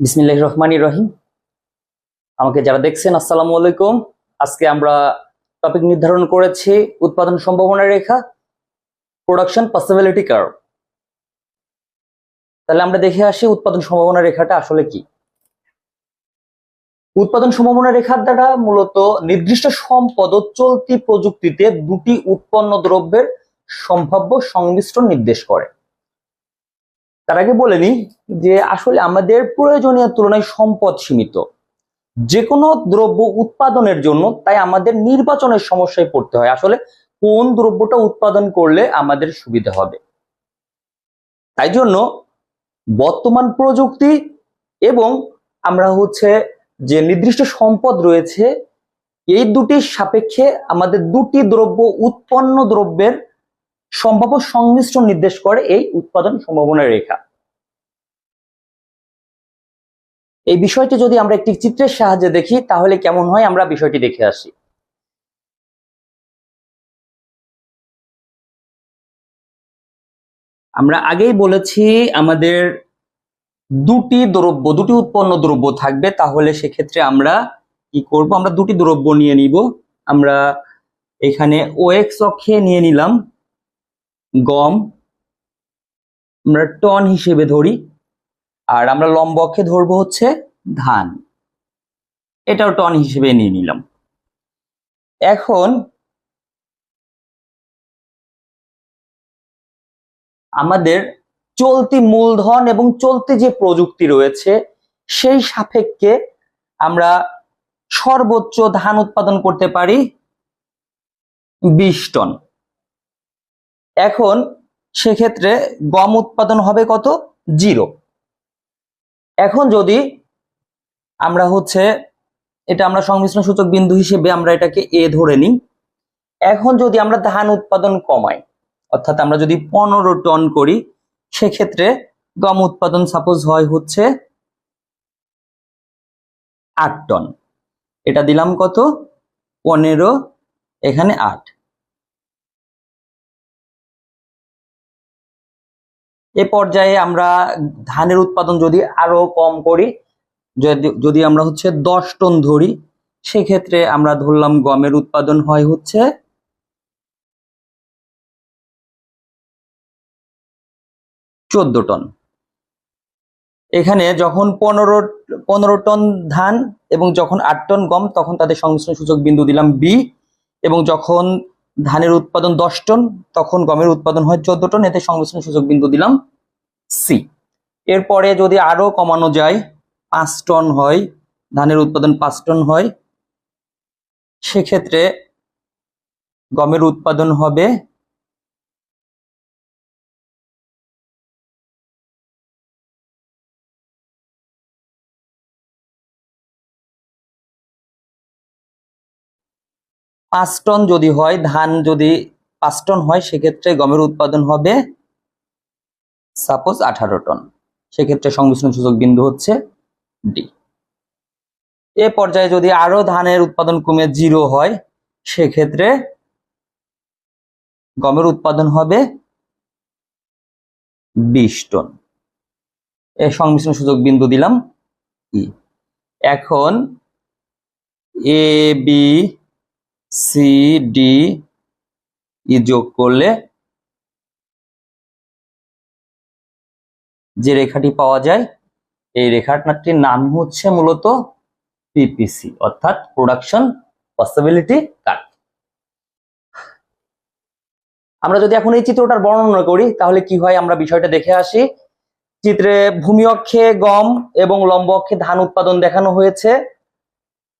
বিসমিল্লাহ রহমানি রহিম। আমাকে যারা দেখছেন, আসসালামু আলাইকুম। আজকে আমরা টপিক নির্ধারণ করেছি উৎপাদন সম্ভাবনা রেখা প্রোডাকশন পসিবিলিটি কার্ভ তাহলে আমরা দেখে আসি উৎপাদন সম্ভাবনা রেখাটা আসলে কি। উৎপাদন সম্ভাবনা রেখার দ্বারা মূলত নির্দিষ্ট সম্পদ চলতি প্রযুক্তিতে দুটি উৎপন্ন দ্রব্যের সম্ভাব্য সংমিশ্রণ নির্দেশ করে। তার আগে বলে নিই যে আসলে আমাদের প্রয়োজনীয় তুলনায় সম্পদ সীমিত। যে কোনো দ্রব্য উৎপাদনের জন্য তাই আমাদের নির্বাচনের সমস্যায় পড়তে হয়। আসলে কোন দ্রব্যটা উৎপাদন করলে আমাদের সুবিধা হবে? তাই জন্য বর্তমান প্রযুক্তি এবং আমরা হচ্ছে যে নির্দিষ্ট সম্পদ রয়েছে, এই দুটির সাপেক্ষে আমাদের দুটি দ্রব্য উৎপন্ন দ্রব্যের সম্ভাব্য সংমিশ্রণ নির্দেশ করে এই উৎপাদন সম্ভাবনা রেখা। এই বিষয়টি যদি আমরা একটি চিত্রের সাহায্যে দেখি, তাহলে কেমন হয়? আমরা বিষয়টি দেখে আসি। আমরা আগেই বলেছি আমাদের দুটি দ্রব্য, দুটি উৎপন্ন দ্রব্য থাকবে, তাহলে সেক্ষেত্রে আমরা কি করব? আমরা দুটি দ্রব্য নিয়ে নিব। আমরা এখানে ওএক্স অক্ষে নিয়ে নিলাম। গম। আমরা টন হিসেবে ধরি। আর আমরা লম্ব অক্ষে ধরবো হচ্ছে ধান। এটাও টন হিসেবে নিয়ে নিলাম। এখন আমাদের চলতি মূলধন এবং চলতি যে প্রযুক্তি রয়েছে, সেই সাপেক্ষে আমরা সর্বোচ্চ ধান উৎপাদন করতে পারি বিশ টন। এখন সেক্ষেত্রে গম উৎপাদন হবে কত? জিরো। এখন যদি আমরা হচ্ছে এটা আমরা সংমিশ্রণ সূচক বিন্দু হিসেবে আমরা এটাকে এ ধরে নিই, এখন যদি আমরা ধান উৎপাদন কমাই, অর্থাৎ আমরা যদি পনেরো টন করি, সেক্ষেত্রে গম উৎপাদন সাপোজ হয় হচ্ছে আট টন। এটা দিলাম কত? পনেরো, এখানে আট। এ পর্যায়ে আমরা ধানের উৎপাদন যদি আরও কম করি, যদি আমরা হচ্ছে দশ টন ধরি, সেক্ষেত্রে আমরা ধরলাম গমের উৎপাদন হয় হচ্ছে চোদ্দ টন। এখানে যখন পনেরো পনেরো টন ধান এবং যখন আট টন গম, তখন তাদের সংমিশ্রণ সূচক বিন্দু দিলাম বি এবং যখন ধানের উৎপাদন দশ টন, তখন গমের উৎপাদন হয় চোদ্দ টন। এতে সংমিশ্রণ সূচক বিন্দু দিলাম সি এরপরে যদি আরও কমানো যায়, পাঁচ টন হয়, ধানের উৎপাদন পাঁচ টন হয়, সেক্ষেত্রে গমের উৎপাদন হবে পাঁচ টন যদি হয়, ধান যদি পাঁচ টন হয়, সেক্ষেত্রে গমের উৎপাদন হবে সাপোজ আঠারো টন। সেক্ষেত্রে সংমিশ্রণ সূচক বিন্দু হচ্ছে ডি এ পর্যায়ে যদি আরও ধানের উৎপাদন কমে জিরো হয়, সেক্ষেত্রে গমের উৎপাদন হবে বিশ টন। এ সংমিশ্রণ সূচক বিন্দু দিলাম ই এখন A B C D E যোগ করলে যে রেখাটি পাওয়া যায়, এই রেখাটির নাম হচ্ছে মূলত পিপিসি অর্থাৎ প্রোডাকশন পসিবিলিটি কার্ভ আমরা যদি এখন এই চিত্রটার বর্ণনা করি, তাহলে কি হয়? আমরা বিষয়টা দেখে আসি। চিত্রে ভূমি অক্ষে গম এবং লম্ব অক্ষে ধান উৎপাদন দেখানো হয়েছে।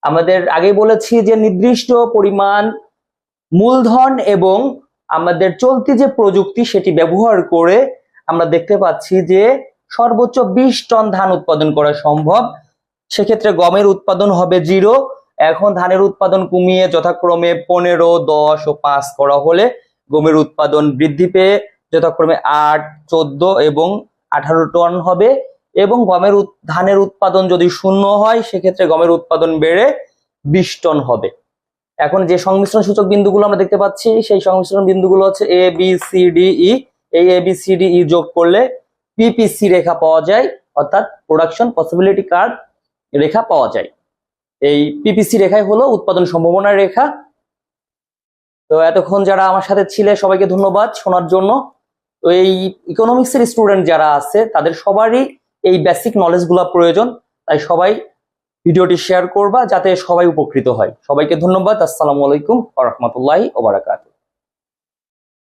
আমাদের আগে বলেছি যে নির্দিষ্ট পরিমাণ মূলধন এবং আমাদের চলতি যে প্রযুক্তি সেটি ব্যবহার করে আমরা দেখতে পাচ্ছি যে সর্বোচ্চ বিশ টন ধান উৎপাদন করা সম্ভব। সেক্ষেত্রে গমের উৎপাদন হবে জিরো। এখন ধানের উৎপাদন কমিয়ে যথাক্রমে পনেরো, দশ ও পাঁচ করা হলে গমের উৎপাদন বৃদ্ধি পেয়ে যথাক্রমে আট, চোদ্দ এবং আঠারো টন হবে। এবং গমের ধানের উৎপাদন যদি শূন্য হয়, সেক্ষেত্রে গমের উৎপাদন বেড়ে বিশ টন হবে। এখন যে সংমিশ্রণ সূচক বিন্দুগুলো আমরা দেখতে পাচ্ছি, সেই সংমিশ্রণ বিন্দুগুলো হচ্ছে A B C D E এই A B C D E যোগ করলে পিপিসি রেখা পাওয়া যায়, অর্থাৎ প্রোডাকশন পসিবিলিটি কার্ড রেখা পাওয়া যায়। এই পিপিসি রেখাই হলো উৎপাদন সম্ভাবনার রেখা। তো এতক্ষণ যারা আমার সাথে ছিলে, সবাইকে ধন্যবাদ শোনার জন্য। তো এই ইকোনমিক্সের স্টুডেন্ট যারা আছে, তাদের সবারই এই বেসিক নলেজগুলো প্রয়োজন, তাই সবাই ভিডিওটি শেয়ার করবা যাতে সবাই উপকৃত হয়। সবাইকে ধন্যবাদ, আসসালামু আলাইকুম আ রাহমাতুল্লাহি ওবরাকাত